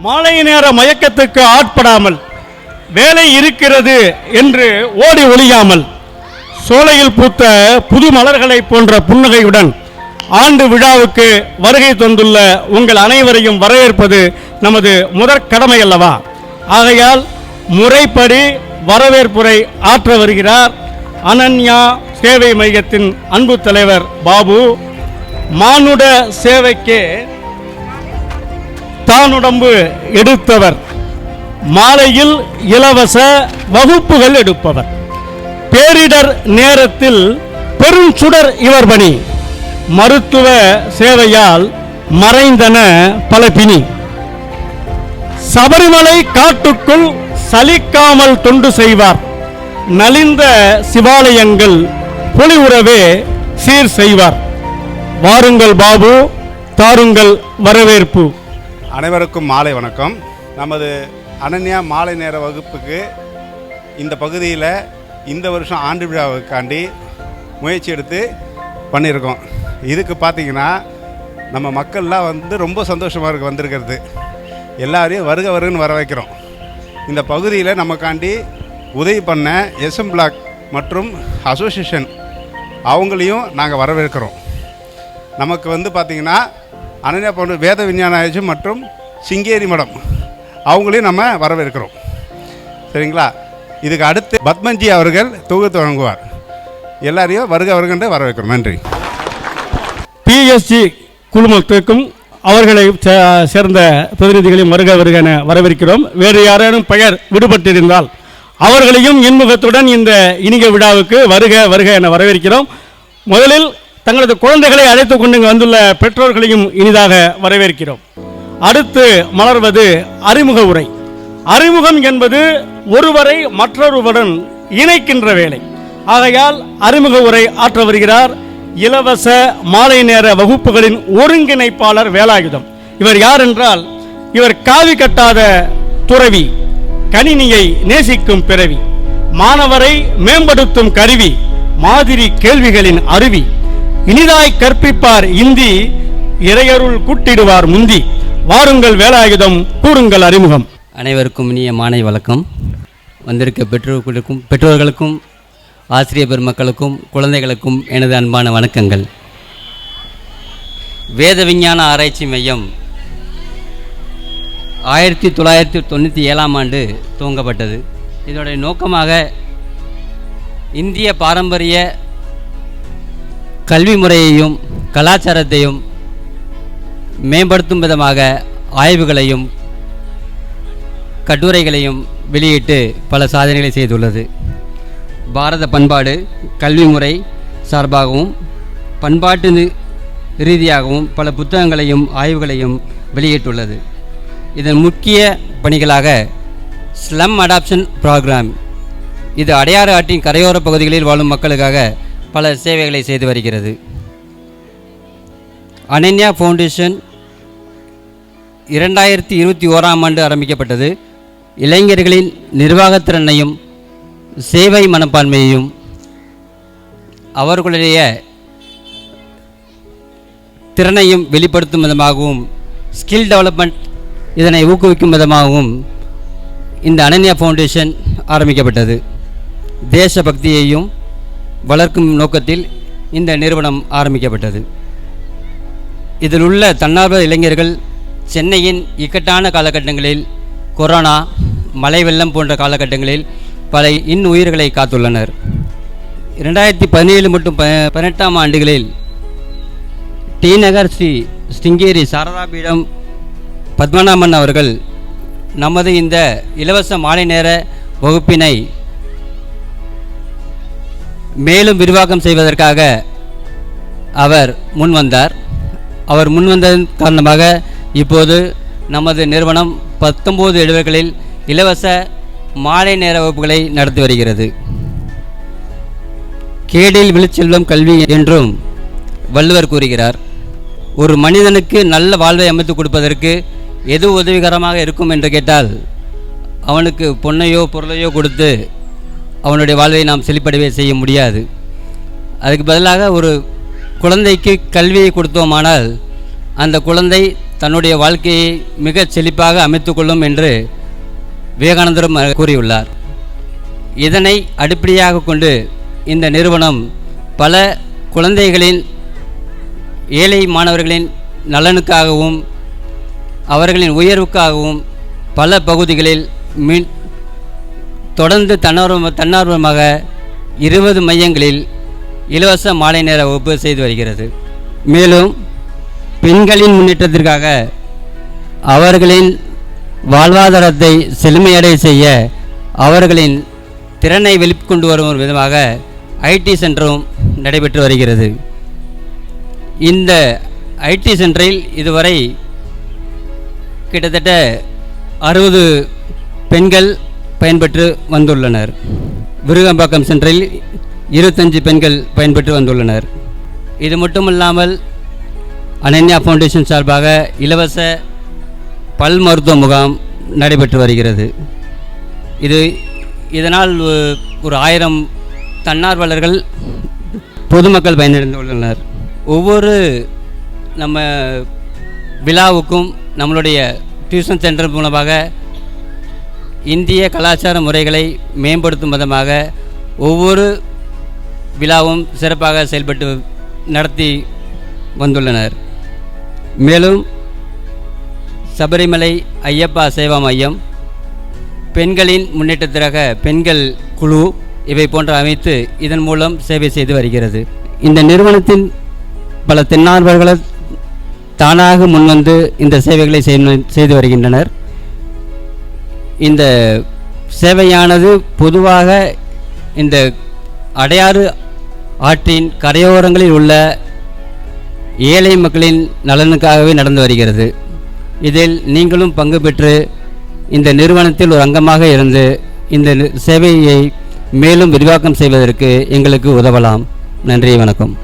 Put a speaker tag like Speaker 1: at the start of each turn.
Speaker 1: மாலை நேர மயக்கத்துக்கு ஆட்படாமல் வேலை இருக்கிறது என்று ஓடி ஒழியாமல் சோலையில் பூத்த புது மலர்களை போன்ற புன்னகையுடன் ஆண்டு விழாவுக்கு வருகை தந்துள்ள உங்கள் அனைவரையும் வரவேற்பது நமது முதற் கடமை அல்லவா? ஆகையால் முறைப்படி வரவேற்புரை ஆற்ற வருகிறார் அனன்யா சேவை மையத்தின் அன்பு தலைவர் பாபு. மானுட சேவைக்கு தானுடம்பு எடுத்தவர் மாலையில் இலவச வகுப்புகள் எடுப்பவர். பேரிடர் நேரத்தில் பெருஞ்சுடர் இவர் பணி. மருத்துவ சேவையால் மறைந்தன பல பிணி. சபரிமலை காட்டுக்குள் சலிக்காமல் தொண்டு செய்வார். நலிந்த சிவாலயங்கள் பொலிவுறவே சீர் செய்வார். வாருங்கள் பாபு தாருங்கள் வரவேற்பு.
Speaker 2: அனைவருக்கும் மாலை வணக்கம். நமது அனன்யா மாலை நேர வகுப்புக்கு இந்த பகுதியில் இந்த வருஷம் ஆண்டு விழாவுக்காண்டி முயற்சி எடுத்து பண்ணியிருக்கோம். இதுக்கு பார்த்திங்கன்னா நம்ம மக்கள்லாம் வந்து ரொம்ப சந்தோஷமாக இருக்கு வந்திருக்கிறது. எல்லாரையும் வருக வருகன்னு வர வைக்கிறோம். இந்த பகுதியில் நமக்காண்டி உதவி பண்ண எஸ்எம் பிளாக் மற்றும் அசோசியேஷன் அவங்களையும் நாங்கள் வரவேற்கிறோம். நமக்கு வந்து பார்த்திங்கன்னா அனன்யா பவுண்டு வேத விஞ்ஞானாயஜி மற்றும் சிங்கேரி மடம். அவங்களையும் நம்ம வரவேற்கிறோம். சரிங்களா? இதுக்கு அடுத்து பத்மஜி அவர்கள் தொகுத்து வழங்குவார். எல்லாரையும் வருக வருகின்ற வரவேற்கிறோம். நன்றி.
Speaker 1: பிஎஸ்சி குழுமத்துக்கும் அவர்களை சே- சேர்ந்த பிரதிநிதிகளையும் வருக வருக என வரவேற்கிறோம். வேறு யாரேனும் பெயர் விடுபட்டிருந்தால் அவர்களையும் இன்முகத்துடன் இந்த இனிக விழாவுக்கு வருக வருக என வரவேற்கிறோம். முதலில் தங்களது குழந்தைகளை அழைத்துக் கொண்டு இங்கு வந்துள்ள பெற்றோர்களையும் இனிதாக வரவேற்கிறோம். அடுத்து மலர்வது அறிமுக உரை. அறிமுகம் என்பது ஒருவரை மற்றொருவருடன் இணைக்கின்ற வேலை. ஆகையால் அறிமுக உரை ஆற்ற வருகிறார் இலவச மாலை நேர வகுப்புகளின் ஒருங்கிணைப்பாளர் வேலாயுதம். இவர் யார் என்றால் இவர் காவி கட்டாத துறவி கணினியை நேசிக்கும் பிறவி மாணவரை மேம்படுத்தும் கருவி மாதிரி கேள்விகளின் அருவி இனிதாய் கற்பிப்பார் இந்தி இறையருள் கூட்டிடுவார் முந்தி. வாருங்கள் வேலாயுதம் கூறுங்கள் அறிமுகம்.
Speaker 3: அனைவருக்கும் இனிய மாலை வழக்கம் வந்திருக்க பெற்றோர்களுக்கும் பெற்றோர்களுக்கும் ஆசிரியர் பெருமக்களுக்கும் குழந்தைகளுக்கும் எனது அன்பான வணக்கங்கள். வேத விஞ்ஞான ஆராய்ச்சி மையம் ஆயிரத்தி தொள்ளாயிரத்தி தொண்ணூற்றி ஏழாம் ஆண்டு துவங்கப்பட்டது. இதனுடைய நோக்கமாக இந்திய பாரம்பரிய கல்வி முறையையும் கலாச்சாரத்தையும் மேம்படுத்தும் விதமாக ஆய்வுகளையும் கட்டுரைகளையும் வெளியிட்டு பல சாதனைகளை செய்துள்ளது. பாரத பண்பாடு கல்வி முறை சார்பாகவும் பண்பாட்டு ரீதியாகவும் பல புத்தகங்களையும் ஆய்வுகளையும் வெளியிட்டுள்ளது. இதன் முக்கிய பணிகளாக ஸ்லம் அடாப்ஷன் ப்ரோக்ராம். இது அடையாறு ஆற்றின் கரையோர பகுதிகளில் வாழும் மக்களுக்காக பல சேவைகளை செய்து வருகிறது. அனன்யா ஃபவுண்டேஷன் இரண்டாயிரத்தி இருபத்தி ஓராம் ஆண்டு ஆரம்பிக்கப்பட்டது. இளைஞர்களின் நிர்வாகத்திறனையும் சேவை மனப்பான்மையையும் அவர்களுடைய திறனையும் வெளிப்படுத்தும் விதமாகவும் ஸ்கில் டெவலப்மெண்ட் இதனை ஊக்குவிக்கும் விதமாகவும் இந்த அனன்யா ஃபவுண்டேஷன் ஆரம்பிக்கப்பட்டது. தேசபக்தியையும் வளர்க்கும் நோக்கத்தில் இந்த நிறுவனம் ஆரம்பிக்கப்பட்டது. இதில் உள்ள தன்னார்வ இளைஞர்கள் சென்னையின் இக்கட்டான காலகட்டங்களில் கொரோனா மழை வெள்ளம் போன்ற காலகட்டங்களில் பல இன் உயிர்களை காத்துள்ளனர். இரண்டாயிரத்தி பதினேழு மற்றும் ப பதினெட்டாம் ஆண்டுகளில் டி நகர் ஸ்ரீ ஸ்ருங்கேரி சாரதாபீடம் பத்மநாபன் அவர்கள் நமது இந்த இலவச மாலை நேர வகுப்பினை மேலும் விரிவாக்கம் செய்வதற்காக அவர் முன்வந்தார் அவர் முன்வந்ததன் காரணமாக இப்போது நமது நிறுவனம் பத்தொம்போது இடவர்களில் இலவச மாலை நேர வகுப்புகளை நடத்தி வருகிறது. கேடில் விழுச்செல்வம் கல்வி என்றும் வள்ளுவர் கூறுகிறார். ஒரு மனிதனுக்கு நல்ல வாழ்வை அமைத்து கொடுப்பதற்கு எது உதவிகரமாக இருக்கும் என்று கேட்டால் அவனுக்கு பொன்னையோ பொருளையோ கொடுத்து அவனுடைய வாழ்வை நாம் செழிப்படவே செய்ய முடியாது. அதுக்கு பதிலாக ஒரு குழந்தைக்கு கல்வியை கொடுத்தோமானால் அந்த குழந்தை தன்னுடைய வாழ்க்கையை மிகச் செழிப்பாக அமைத்துக்கொள்ளும் என்று விவேகானந்தரும் கூறியுள்ளார். இதனை அடிப்படையாக கொண்டு இந்த நிறுவனம் பல குழந்தைகளின் ஏழை மாணவர்களின் நலனுக்காகவும் அவர்களின் உயர்வுக்காகவும் பல பகுதிகளில் மின் தொடர்ந்து தன்னார்வ தன்னார்வமாக இருபது மையங்களில் இலவச மாலை நேர வகுப்பு செய்து வருகிறது. மேலும் பெண்களின் முன்னேற்றத்திற்காக அவர்களின் வாழ்வாதாரத்தை செழுமையடை செய்ய அவர்களின் திறனை வெளிக்கொண்டு வரும் விதமாக ஐடி சென்டரும் நடைபெற்று வருகிறது. இந்த ஐடி சென்டரில் இதுவரை கிட்டத்தட்ட அறுபது பெண்கள் பயன்பெற்று வந்துள்ளனர். விருகம்பாக்கம் சென்றில் இருபத்தஞ்சு பெண்கள் பயன்பெற்று வந்துள்ளனர். இது மட்டுமல்லாமல் அனன்யா ஃபவுண்டேஷன் சார்பாக இலவச பல் மருத்துவ முகாம் நடைபெற்று வருகிறது. இது இதனால் ஒரு ஆயிரம் தன்னார்வலர்கள் பொதுமக்கள் பயனடைந்துள்ளனர். ஒவ்வொரு நம்ம விழாவுக்கும் நம்மளுடைய டியூஷன் சென்டர் மூலமாக இந்திய கலாச்சார முறைகளை மேம்படுத்தும் விதமாக ஒவ்வொரு விழாவும் சிறப்பாக செயல்பட்டு நடத்தி வந்துள்ளனர். மேலும் சபரிமலை ஐயப்பா சேவா மையம் பெண்களின் முன்னேற்றத்திற்காக பெண்கள் குழு இவை போன்ற அமைத்து இதன் மூலம் சேவை செய்து வருகிறது. இந்த நிறுவனத்தின் பல தென்னார்வர்கள் தானாக முன்வந்து இந்த சேவைகளை செய்து வருகின்றனர். இந்த சேவையானது பொதுவாக இந்த அடையாறு ஆற்றின் கரையோரங்களில் உள்ள ஏழை மக்களின் நலனுக்காகவே நடந்து வருகிறது. இதில் நீங்களும் பங்கு பெற்று இந்த நிறுவனத்தில் ஒரு அங்கமாக இருந்து இந்த நி- சேவையை மேலும் விரிவாக்கம் செய்வதற்கு எங்களுக்கு உதவலாம். நன்றி வணக்கம்.